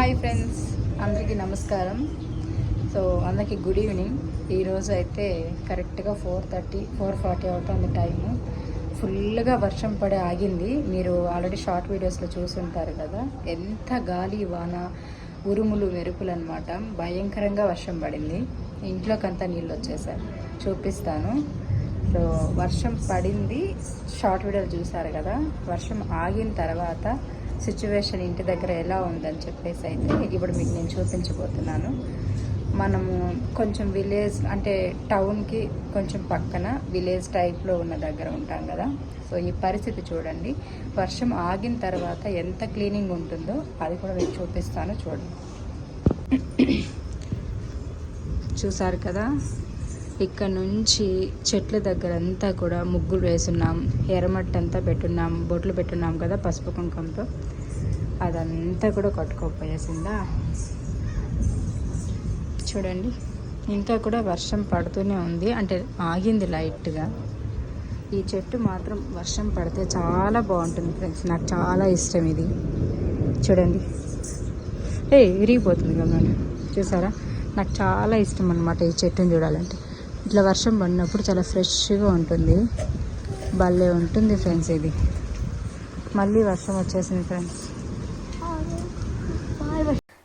Hi friends అందరికీ నమస్కారం. So అందరికీ గుడ్ ఈవినింగ్. ఈరోజు అయితే కరెక్ట్గా ఫోర్ థర్టీ ఫోర్ ఫార్టీ అవుతుంది టైము. ఫుల్గా వర్షం పడే ఆగింది. మీరు ఆల్రెడీ షార్ట్ వీడియోస్లో చూసుంటారు కదా. ఎంత గాలి వాన ఉరుములు మెరుపులు అనమాట భయంకరంగా వర్షం పడింది. ఇంట్లోకంతా నీళ్ళు వచ్చేసారు చూపిస్తాను. సో వర్షం పడింది. షార్ట్ వీడియోలు చూసారు కదా. వర్షం ఆగిన తర్వాత సిచ్యువేషన్ ఇంటి దగ్గర ఎలా ఉందని చెప్పేసి అయితే ఇప్పుడు మీకు నేను చూపించబోతున్నాను. మనము కొంచెం విలేజ్ అంటే టౌన్కి కొంచెం పక్కన విలేజ్ టైప్లో ఉన్న దగ్గర ఉంటాం కదా. సో ఈ పరిస్థితి చూడండి. వర్షం ఆగిన తర్వాత ఎంత క్లీనింగ్ ఉంటుందో అది కూడా మీకు చూపిస్తాను చూడండి. చూసారు కదా? ఇక్కడ నుంచి చెట్ల దగ్గర అంతా కూడా ముగ్గులు వేసున్నాం. ఎర్రమట్టి అంతా పెట్టున్నాం. బొట్లు పెట్టున్నాం కదా పసుపు కుంకంతో. అదంతా కూడా కొట్టుకోపోయేసిందా చూడండి ఇంకా కూడా వర్షం పడుతూనే ఉంది. అంటే ఆగింది లైట్గా. ఈ చెట్టు మాత్రం వర్షం పడితే చాలా బాగుంటుంది ఫ్రెండ్స్. నాకు చాలా ఇష్టం ఇది. చూడండి. ఏ విరిగిపోతుంది కదా చూసారా? నాకు చాలా ఇష్టం అనమాట ఈ చెట్టుని చూడాలంటే. ఇట్లా వర్షం పడినప్పుడు చాలా ఫ్రెష్గా ఉంటుంది. భలే ఉంటుంది ఫ్రెండ్స్ ఇది. మళ్ళీ వర్షం వచ్చేసింది ఫ్రెండ్స్.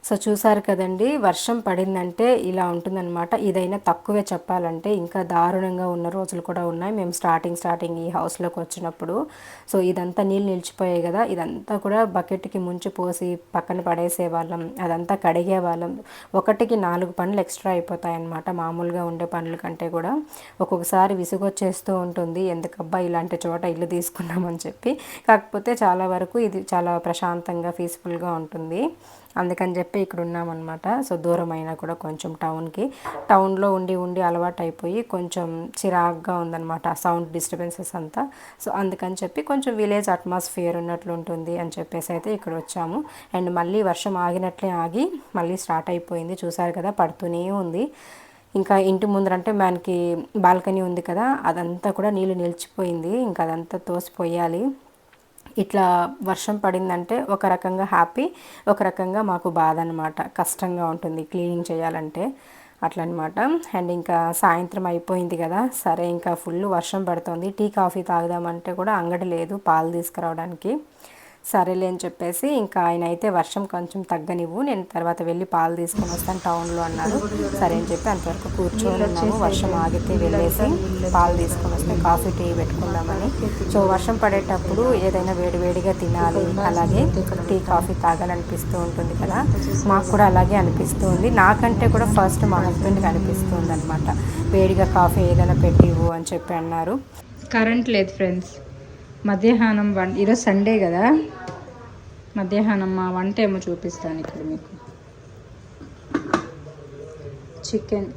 సో చూసారు కదండి వర్షం పడిందంటే ఇలా ఉంటుందన్నమాట. ఇదైనా తక్కువే చెప్పాలంటే ఇంకా దారుణంగా ఉన్న రోజులు కూడా ఉన్నాయి. మేము స్టార్టింగ్ స్టార్టింగ్ ఈ హౌస్లోకి వచ్చినప్పుడు. సో ఇదంతా నీళ్ళు నిలిచిపోయాయి కదా ఇదంతా కూడా బకెట్కి ముంచి పోసి పక్కన పడేసే వాళ్ళం అదంతా కడిగే వాళ్ళం. ఒకటికి నాలుగు పనులు ఎక్స్ట్రా అయిపోతాయి అన్నమాట మామూలుగా ఉండే పనుల కంటే కూడా. ఒక్కొక్కసారి విసుగొచ్చేస్తూ ఉంటుంది ఎందుకబ్బా ఇలాంటి చోట ఇల్లు తీసుకున్నామని చెప్పి. కాకపోతే చాలా వరకు ఇది చాలా ప్రశాంతంగా పీస్ఫుల్గా ఉంటుంది. అందుకని చెప్పి ఇక్కడ ఉన్నామన్నమాట సో దూరం అయినా కూడా కొంచెం టౌన్కి. టౌన్లో ఉండి ఉండి అలవాటు అయిపోయి కొంచెం చిరాగ్గా ఉందన్నమాట సౌండ్ డిస్టర్బెన్సెస్ అంతా. సో అందుకని చెప్పి కొంచెం విలేజ్ అట్మాస్ఫియర్ ఉన్నట్లు ఉంటుంది అని చెప్పేసి అయితే ఇక్కడ వచ్చాము అండ్ మళ్ళీ వర్షం ఆగినట్లే ఆగి మళ్ళీ స్టార్ట్ అయిపోయింది. చూసారు కదా పడుతూనే ఉంది. ఇంకా ఇంటి ముందరంటే మనకి బాల్కనీ ఉంది కదా అదంతా కూడా నీళ్ళు నిలిచిపోయింది. ఇంకా అదంతా తోసిపోయాలి. ఇట్లా వర్షం పడిందంటే ఒక రకంగా హ్యాపీ ఒక రకంగా మాకు బాధ అనమాట కష్టంగా ఉంటుంది క్లీనింగ్ చేయాలంటే అట్లనమాట. అండ్ ఇంకా సాయంత్రం అయిపోయింది కదా సరే ఇంకా ఫుల్ వర్షం పడుతుంది. టీ కాఫీ తాగుదామంటే కూడా అంగడి లేదు పాలు తీసుకురావడానికి. సరేలే అని చెప్పేసి ఇంకా ఆయన అయితే వర్షం కొంచెం తగ్గనివ్వు నేను తర్వాత వెళ్ళి పాలు తీసుకొని వస్తాను టౌన్లో అన్నారు. సరే అని చెప్పి అంతవరకు కూర్చొని ఉన్నాము. వర్షం ఆగితే వెళ్ళేసి పాలు తీసుకొని వస్తే కాఫీ టీ పెట్టుకుందామని. సో వర్షం పడేటప్పుడు ఏదైనా వేడివేడిగా తినాలి అలాగే టీ కాఫీ తాగాలనిపిస్తూ ఉంటుంది కదా. మాకు కూడా అలాగే అనిపిస్తుంది నాకంటే కూడా ఫస్ట్ మా హస్బెండ్కి అనిపిస్తుంది అనమాట వేడిగా కాఫీ ఏదైనా పెట్టివు అని చెప్పి అన్నారు. కరెంట్ లేదు ఫ్రెండ్స్. మధ్యాహ్నం వన్ ఈరోజు సండే కదా? మధ్యాహ్నం మా వంట ఏమో చూపిస్తాను ఇక్కడ మీకు. చికెన్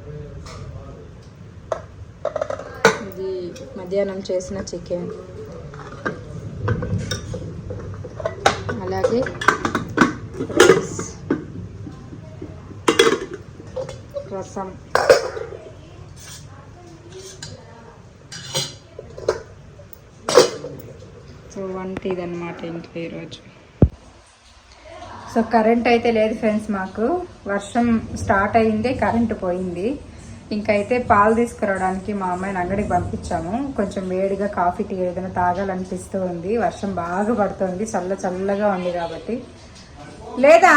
ఇది మధ్యాహ్నం చేసిన చికెన్ అలాగే రైస్ రసం. వంట ఇదనమాట ఇంట్లో ఈరోజు. సో కరెంట్ అయితే లేదు ఫ్రెండ్స్ మాకు. వర్షం స్టార్ట్ అయింది కరెంట్ పోయింది. ఇంకైతే పాలు తీసుకురావడానికి మా అమ్మాయిని అంగడికి పంపించాము. కొంచెం వేడిగా కాఫీ టీ ఏదైనా తాగాలనిపిస్తూ ఉంది. వర్షం బాగా పడుతుంది చల్ల చల్లగా ఉంది కాబట్టి. లేదా?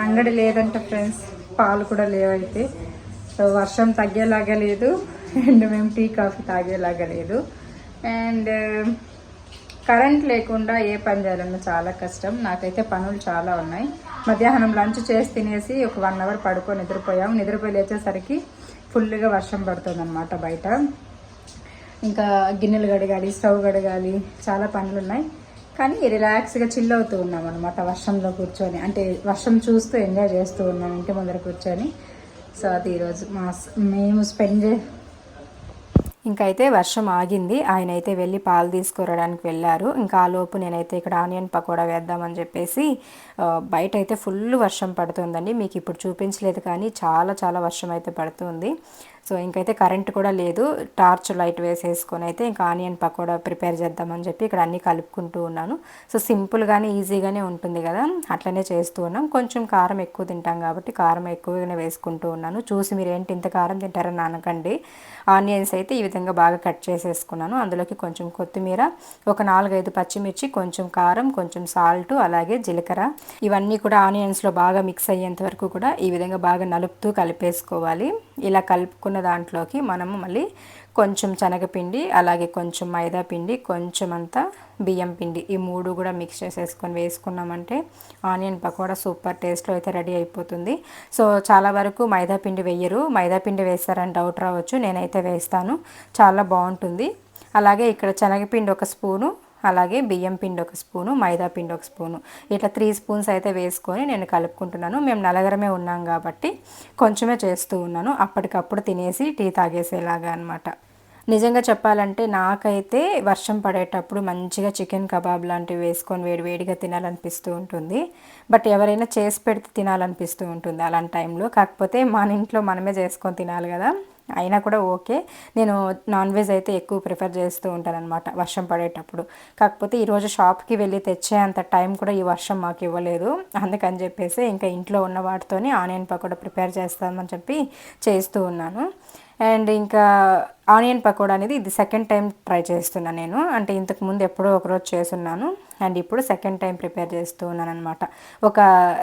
అంగడి లేదంట ఫ్రెండ్స్ పాలు కూడా లేవైతే. సో వర్షం తగ్గేలాగా లేదు అండ్ మేము టీ కాఫీ తాగేలాగా లేదు. అండ్ కరెంట్ లేకుండా ఏ పని చేయాలన్నా చాలా కష్టం. నాకైతే పనులు చాలా ఉన్నాయి. మధ్యాహ్నం లంచ్ చేసి తినేసి ఒక వన్ అవర్ పడుకొని నిద్రపోయాం. నిద్రపోయి లేచేసరికి ఫుల్గా వర్షం పడుతుంది అనమాట బయట. ఇంకా గిన్నెలు కడగాలి స్టవ్ కడగాలి చాలా పనులు ఉన్నాయి. కానీ రిలాక్స్గా చిల్ అవుతూ ఉన్నాం అనమాట వర్షంలో కూర్చొని. అంటే వర్షం చూస్తూ ఎంజాయ్ చేస్తూ ఉన్నాం ఇంటి ముందర కూర్చొని. సో అది ఈరోజు మా మేము స్పెండ్ చే ఇంకైతే వర్షం ఆగింది. ఆయన అయితే వెళ్ళి పాలు తీసుకురావడానికి వెళ్ళారు. ఇంకా ఆ లోపు నేనైతే ఇక్కడ ఆనియన్ పకోడా వేద్దామని చెప్పేసి బయట అయితే ఫుల్ వర్షం పడుతుందండి. మీకు ఇప్పుడు చూపించలేదు కానీ చాలా చాలా వర్షం అయితే పడుతుంది. సో ఇంకైతే కరెంట్ కూడా లేదు. టార్చ్ లైట్ వేసేసుకొని అయితే ఇంకా ఆనియన్ పకోడా ప్రిపేర్ చేద్దామని చెప్పి ఇక్కడ అన్నీ కలుపుకుంటూ ఉన్నాను. సో సింపుల్గానే ఈజీగానే ఉంటుంది కదా. అట్లనే చేస్తూ ఉన్నాం. కొంచెం కారం ఎక్కువ తింటాం కాబట్టి కారం ఎక్కువగానే వేసుకుంటూ ఉన్నాను. చూసి మీరు ఏంటి ఇంత కారం తింటారని అనకండి. ఆనియన్స్ అయితే ఈ విధంగా బాగా కట్ చేసేసుకున్నాను. అందులోకి కొంచెం కొత్తిమీర ఒక నాలుగైదు పచ్చిమిర్చి కొంచెం కారం కొంచెం సాల్ట్ అలాగే జీలకర్ర. ఇవన్నీ కూడా ఆనియన్స్లో బాగా మిక్స్ అయ్యేంత వరకు కూడా ఈ విధంగా బాగా నలుపుతూ కలిపేసుకోవాలి. ఇలా కలుపుకున్న దాంట్లోకి మనము మళ్ళీ కొంచెం శనగపిండి అలాగే కొంచెం మైదా పిండి కొంచెం అంతా బియ్యం పిండి ఈ మూడు కూడా మిక్స్ చేసేసుకొని వేసుకున్నామంటే ఆనియన్ పకోడా సూపర్ టేస్ట్లో అయితే రెడీ అయిపోతుంది. సో చాలా వరకు మైదా పిండి వేయరు. మైదా పిండి వేస్తారని డౌట్ రావచ్చు. నేనైతే వేస్తాను. చాలా బాగుంటుంది. అలాగే ఇక్కడ శనగపిండి ఒక స్పూను అలాగే బియ్యం పిండి ఒక స్పూను మైదా పిండి ఒక స్పూను. ఇట్లా త్రీ స్పూన్స్ అయితే వేసుకొని నేను కలుపుకుంటున్నాను. మేము నలగరమే ఉన్నాం కాబట్టి కొంచెమే చేస్తూ ఉన్నాను. అప్పటికప్పుడు తినేసి టీ తాగేసేలాగా అనమాట నిజంగా చెప్పాలంటే నాకైతే వర్షం పడేటప్పుడు మంచిగా చికెన్ కబాబ్ లాంటివి వేసుకొని వేడి వేడిగా తినాలనిపిస్తూ ఉంటుంది. బట్ ఎవరైనా చేసి పెడితే తినాలనిపిస్తూ ఉంటుంది అలాంటి టైంలో. కాకపోతే మన ఇంట్లో మనమే చేసుకొని తినాలి కదా. అయినా కూడా ఓకే. నేను నాన్ వెజ్ అయితే ఎక్కువ ప్రిఫర్ చేస్తూ ఉంటానన్నమాట వర్షం పడేటప్పుడు. కాకపోతే ఈరోజు షాప్కి వెళ్ళి తెచ్చే అంత టైం కూడా ఈ వర్షం మాకు ఇవ్వలేదు. అందుకని చెప్పేసి ఇంకా ఇంట్లో ఉన్న వాటితోనే ఆనియన్ పకోడా ప్రిపేర్ చేస్తామని చెప్పి చేస్తూ ఉన్నాను. అండ్ ఇంకా ఆనియన్ పకోడా అనేది ఇది సెకండ్ టైం ట్రై చేస్తున్నాను నేను. అంటే ఇంతకు ముందు ఎప్పుడో ఒకరోజు చేస్తున్నాను. అండ్ ఇప్పుడు సెకండ్ టైం ప్రిపేర్ చేస్తూ ఉన్నాను అనమాట ఒక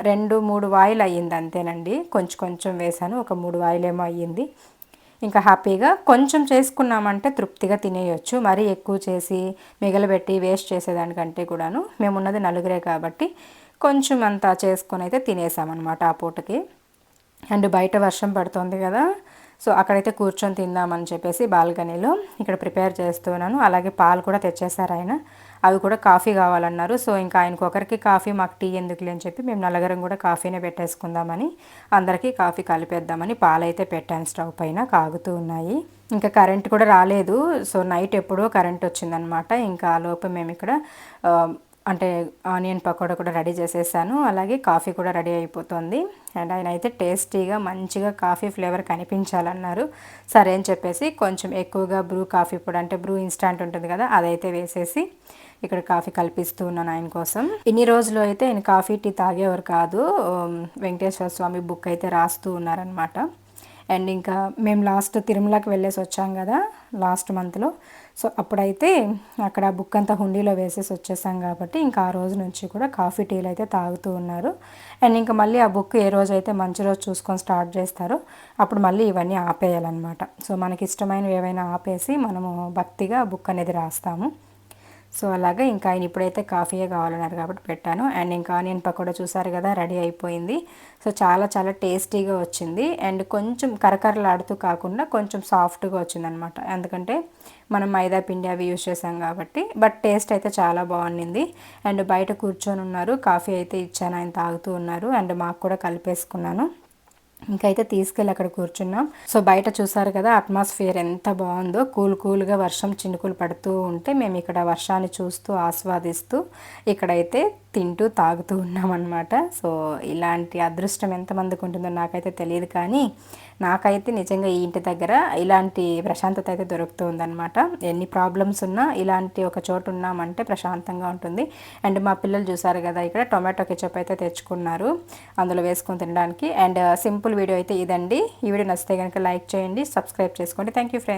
రెండు మూడు వాయిల్ అయ్యింది అంతేనండి. కొంచెం కొంచెం వేసాను ఒక మూడు వాయిల్ ఏమో అయ్యింది. ఇంకా హ్యాపీగా కొంచెం చేసుకున్నామంటే తృప్తిగా తినేయొచ్చు. మరీ ఎక్కువ చేసి మిగలబెట్టి వేస్ట్ చేసేదానికంటే కూడాను మేమున్నది నలుగురే కాబట్టి కొంచెం అంతా చేసుకొని అయితే తినేసామన్నమాట ఆ పూటకి. అండ్ బయట వర్షం పడుతుంది కదా సో అక్కడైతే కూర్చొని తిందామని చెప్పేసి బాల్కనీలో ఇక్కడ ప్రిపేర్ చేస్తున్నాను. అలాగే పాలు కూడా తెచ్చేసారు ఆయన. అవి కూడా కాఫీ కావాలన్నారు. సో ఇంకా ఆయనకు ఒకరికి కాఫీ మాకు టీ ఎందుకులే అని చెప్పి మేము నలుగురం కూడా కాఫీనే పెట్టేసుకుందామని అందరికీ కాఫీ కలిపేద్దామని పాలైతే పెట్టాను స్టవ్ పైన కాగుతూ ఉన్నాయి. ఇంకా కరెంట్ కూడా రాలేదు. సో నైట్ ఎప్పుడో కరెంట్ వచ్చిందనమాట. ఇంకా ఆ లోపు మేము ఇక్కడ అంటే ఆనియన్ పకోడా కూడా రెడీ చేసేసాను. అలాగే కాఫీ కూడా రెడీ అయిపోతుంది. అండ్ ఆయన అయితే టేస్టీగా మంచిగా కాఫీ ఫ్లేవర్ కనిపించాలన్నారు. సరే అని చెప్పేసి కొంచెం ఎక్కువగా బ్రూ కాఫీ పొడి అంటే బ్రూ ఇన్స్టాంట్ ఉంటుంది కదా అదైతే వేసేసి ఇక్కడ కాఫీ కల్పిస్తూ ఉన్నాను ఆయన కోసం. ఇన్ని రోజులు అయితే ఆయన కాఫీ టీ తాగేవారు కాదు. వెంకటేశ్వర స్వామి బుక్ అయితే రాస్తూ ఉన్నారనమాట అండ్ ఇంకా మేము లాస్ట్ తిరుమలకి వెళ్ళేసి వచ్చాం కదా లాస్ట్ మంత్లో. సో అప్పుడైతే అక్కడ బుక్ అంతా హుండీలో వేసేసి వచ్చేసాం కాబట్టి ఇంకా ఆ రోజు నుంచి కూడా కాఫీ టీలు అయితే తాగుతూ ఉన్నారు. అండ్ ఇంకా మళ్ళీ ఆ బుక్ ఏ రోజు అయితే మంచి రోజు చూసుకొని స్టార్ట్ చేస్తారో అప్పుడు మళ్ళీ ఇవన్నీ ఆపేయాలన్నమాట. సో మనకి ఇష్టమైనవి ఏవైనా ఆపేసి మనము భక్తిగా బుక్ అనేది రాస్తాము. సో అలాగే ఇంకా ఆయన ఇప్పుడైతే కాఫీయే కావాలన్నారు కాబట్టి పెట్టాను. అండ్ ఇంకా ఆనియన్ పకోడా చూసారు కదా రెడీ అయిపోయింది. సో చాలా చాలా టేస్టీగా వచ్చింది. అండ్ కొంచెం కరకరలాడుతూ కాకుండా కొంచెం సాఫ్ట్గా వచ్చిందనమాట. ఎందుకంటే మనం మైదా పిండి అవి యూజ్ చేసాం కాబట్టి. బట్ టేస్ట్ అయితే చాలా బాగుండింది. అండ్ బయట కూర్చొని ఉన్నారు. కాఫీ అయితే ఇచ్చాను ఆయన తాగుతూ ఉన్నారు. అండ్ మాకు కూడా కలిపేసుకున్నాను. ఇంకైతే తీసుకెళ్ళి అక్కడ కూర్చున్నాం. సో బయట చూసారు కదా అట్మాస్ఫియర్ ఎంత బాగుందో. కూల్ కూల్గా వర్షం చినుకులు పడుతూ ఉంటే మేము ఇక్కడ వర్షాన్ని చూస్తూ ఆస్వాదిస్తూ ఇక్కడైతే తింటూ తాగుతూ ఉన్నామన్నమాట. సో ఇలాంటి అదృష్టం ఎంతమందికి ఉంటుందో నాకైతే తెలియదు కానీ నాకైతే నిజంగా ఈ ఇంటి దగ్గర ఇలాంటి ప్రశాంతత అయితే దొరుకుతూ ఉందన్నమాట. ఎన్ని ప్రాబ్లమ్స్ ఉన్నా ఇలాంటి ఒక చోటు ఉన్నామంటే ప్రశాంతంగా ఉంటుంది. అండ్ మా పిల్లలు చూసారు కదా ఇక్కడ టొమాటో కెచప్ అయితే తెచ్చుకున్నారు అందులో వేసుకొని తినడానికి. అండ్ సింపుల్ వీడియో అయితే ఇదండి. ఈ వీడియో నచ్చితే కనుక లైక్ చేయండి సబ్స్క్రైబ్ చేసుకోండి. Thank you friends